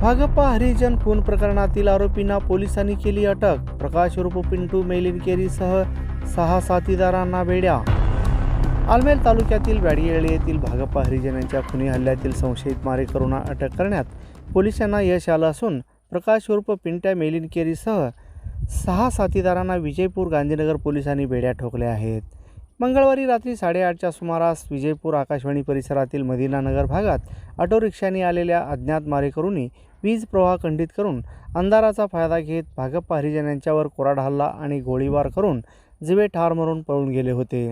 भाजपा हरिजन खून प्रकरणातील आरोपींना पोलिसांनी केली अटक. प्रकाश रूप पिंटू मेलिनकेरीसह सहा साथीदारांना बेड्या आलमेल तालुक्यातील बॅडियेळी येथील भागप्पा हरिजन यांच्या खुनी हल्ल्यातील संशयित मारेकरूंना अटक करण्यात पोलिसांना यश आलं असून प्रकाश उर्फ पिंट्या मेलिनकेरीसह सहा साथीदारांना विजयपूर गांधीनगर पोलिसांनी बेड्या ठोकल्या आहेत. मंगळवारी रात्री साडेआठच्या सुमारास विजयपूर आकाशवाणी परिसरातील मदिनानगर भागात ऑटो रिक्षाने आलेल्या अज्ञात मारेकरूंनी वीज प्रवाह खंडित करून अंधाराचा फायदा घेत भागप्पा हरिजन यांच्यावर कोराड हल्ला आणि गोळीबार करून जिवे ठार मारून पळून गेले होते.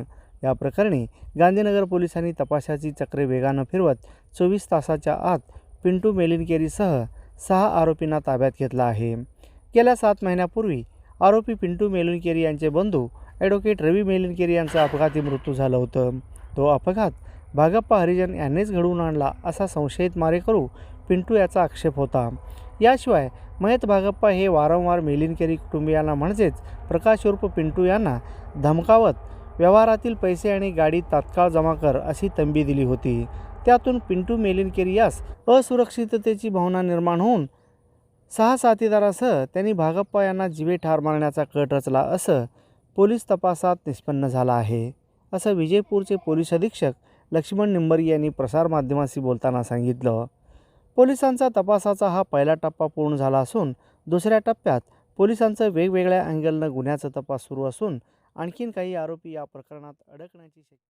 या प्रकरणी गांधीनगर पोलिसांनी तपासाची चक्रे वेगानं फिरवत चोवीस तासाच्या आत पिंटू मेलिनकेरीसह सहा आरोपींना ताब्यात घेतला आहे. गेल्या सात महिन्यापूर्वी आरोपी पिंटू मेलिनकेरी यांचे बंधू ॲडव्होकेट रवी मेलिनकेरी यांचा अपघाती मृत्यू झालं होतं. तो अपघात भागप्पा हरिजन यांनीच घडवून आणला असा संशयित मारेकरू पिंटू याचा आक्षेप होता. याशिवाय मयत भागप्पा हे वारंवार मेलिनकेरी कुटुंबियांना म्हणजेच प्रकाश उर्फ पिंटू यांना धमकावत व्यवहारातील पैसे आणि गाडी तात्काळ जमा कर अशी तंबी दिली होती. त्यातून पिंटू मेलिनकेरी यास असुरक्षिततेची भावना निर्माण होऊन सहा साथीदारासह त्यांनी भागप्पा यांना जीवे ठार मारण्याचा कट रचला असं पोलीस तपासात निष्पन्न झालं आहे. असं विजयपूरचे पोलीस अधीक्षक लक्ष्मण निंबरी यांनी प्रसारमाध्यमांशी बोलताना सांगितलं. पोलिसांचा तपासाचा हा पहिला टप्पा पूर्ण झाला असून दुसऱ्या टप्प्यात पोलिसांचं वेगवेगळ्या अँगलनं गुन्ह्याचा तपास सुरू असून आणखीन काही आरोपी या प्रकरणात अडकण्याची शक्यता